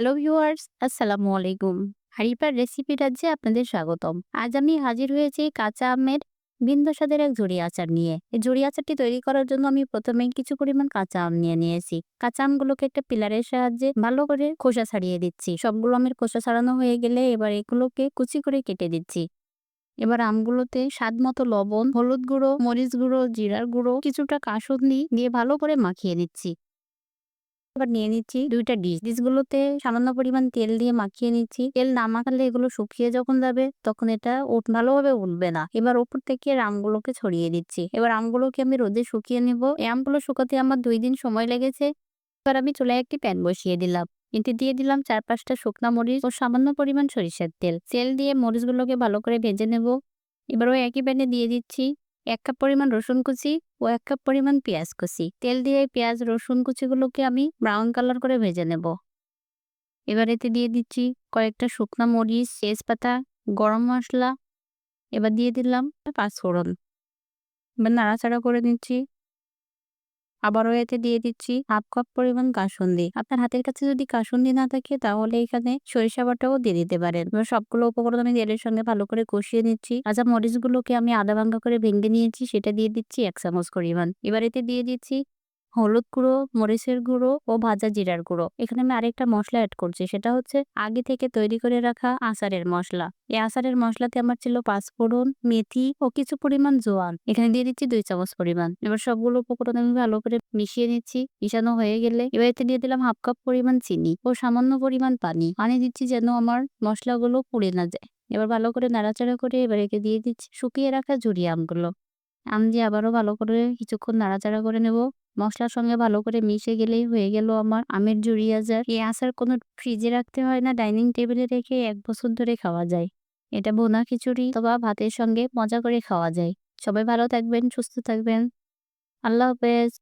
Hello viewers, আসসালামু আলাইকুম। হারিপার recipe রাজ্যে আপনাদের স্বাগতম। আজ আমি হাজির হয়েছি কাঁচা আমের বিন্দু স্বাদের এক ঝুড়ি আচার নিয়ে। এই ঝুড়ি আচারটি তৈরি করার জন্য আমি প্রথমে কিছু পরিমাণ কাঁচা আম নিয়ে নিয়েছি। কাঁচা আমগুলোকে একটা পিলারের সাহায্যে ভালো করে খোসা ছাড়িয়ে দিচ্ছি। সবগুলো আমের খোসা ছাড়ানো হয়ে গেলে এবার এগুলোকে কুচি করে কেটে দিচ্ছি। এবার আমগুলোতে স্বাদ মতো লবণ, হলুদ গুঁড়ো, মরিচ গুঁড়ো, জিরার গুঁড়ো, কিছুটা কাসুন্দি দিয়ে ভালো করে মাখিয়ে নিচ্ছি। এবার নিয়ে নিচ্ছি দুইটা ডিশ। ডিশগুলোতে সামান্য পরিমাণ তেল দিয়ে মাখিয়ে নিচ্ছি। তেল না মাখালে এগুলো শুকিয়ে যখন যাবে তখন এটা ভালোভাবে উঠবে না। এবার উপর থেকে আমগুলোকে ছড়িয়ে দিচ্ছি। এবার আমগুলোকে আমি রোদে শুকিয়ে নিব। এই আমগুলো শুকাতে আমার দুই দিন সময় লেগেছে। এবার আমি চুলায় একটি প্যান বসিয়ে দিলাম। এতে দিয়ে দিলাম চার পাঁচটা শুকনা মরিচ ও সামান্য পরিমাণ সরিষার তেল। তেল দিয়ে মরিচগুলোকে ভালো করে ভেজে নেব। এবার ওই একই প্যানে দিয়ে দিচ্ছি। এক কাপ পরিমাণ রসুন কুচি ও এক কাপ পরিমাণ পেঁয়াজ কুচি। তেল দিয়ে পেঁয়াজ, রসুন কুচিগুলোকে আমি ব্রাউন কালার করে ভেজে নেব। এবার এতে দিয়ে দিচ্ছি কয়েকটা শুকনো মরিচ, তেজপাতা, গরম মশলা। এবার দিয়ে দিলাম পাঁচফোড়ন এবার নাড়াচাড়া করে নিচ্ছি আবারও এতে দিয়ে দিচ্ছি হাফ কাপ পরিমাণ কাসুন্দি। আপনার হাতের কাছে যদি কাসুন্দি না থাকে, তাহলে এখানে সরিষা বাটাও দিয়ে দিতে পারেন। সবগুলো উপকরণ আমি তেলের সঙ্গে ভালো করে কষিয়ে নিচ্ছি। আজা মরিচগুলোকে আমি আধা ভাঙ্গা করে ভেঙে নিয়েছি, সেটা দিয়ে দিচ্ছি এক চামচ পরিমাণ। এবার এতে দিয়ে দিচ্ছি হলুদ গুঁড়ো, মরিচের গুঁড়ো ও ভাজা জিরার গুঁড়ো। এখানে আমি আরেকটা মশলা অ্যাড করছি, সেটা হচ্ছে আগে থেকে তৈরি করে রাখা আচারের মশলা। এই আচারের মশলাতে আমার ছিল পাঁচফোড়ন, মেথি ও কিছু পরিমাণ জোয়ান। এখানে দিয়ে দিচ্ছি দুই চামচ পরিমাণ। এবার সবগুলো উপকরণ আমি ভালো করে মিশিয়ে নিচ্ছি, মিশানো হয়ে গেলে এবার এতে দিয়ে দিলাম হাফ কাপ পরিমাণ চিনি ও সামান্য পরিমাণ পানি। পানি দিচ্ছি যেন আমার মশলাগুলো পুড়ে না যায়। এবার ভালো করে নাড়াচাড়া করে এবার একে দিয়ে দিচ্ছি শুকিয়ে রাখা ঝুরি আমগুলো। আম দিয়ে আবারও ভালো করে কিছুক্ষণ নাড়াচাড়া করে নেব। মশলার সঙ্গে ভালো করে মিশে গেলেই হয়ে গেল আমার আমের জুড়ি আচার এই আচার কোনো ফ্রিজে রাখতে হয় না, ডাইনিং টেবিলে রেখে এক বছর ধরে খাওয়া যায়। এটা বোনা খিচুড়ি অথবা ভাতের সঙ্গে মজা করে খাওয়া যায়। সবাই ভালো থাকবেন, সুস্থ থাকবেন। আল্লাহ হাফেজ।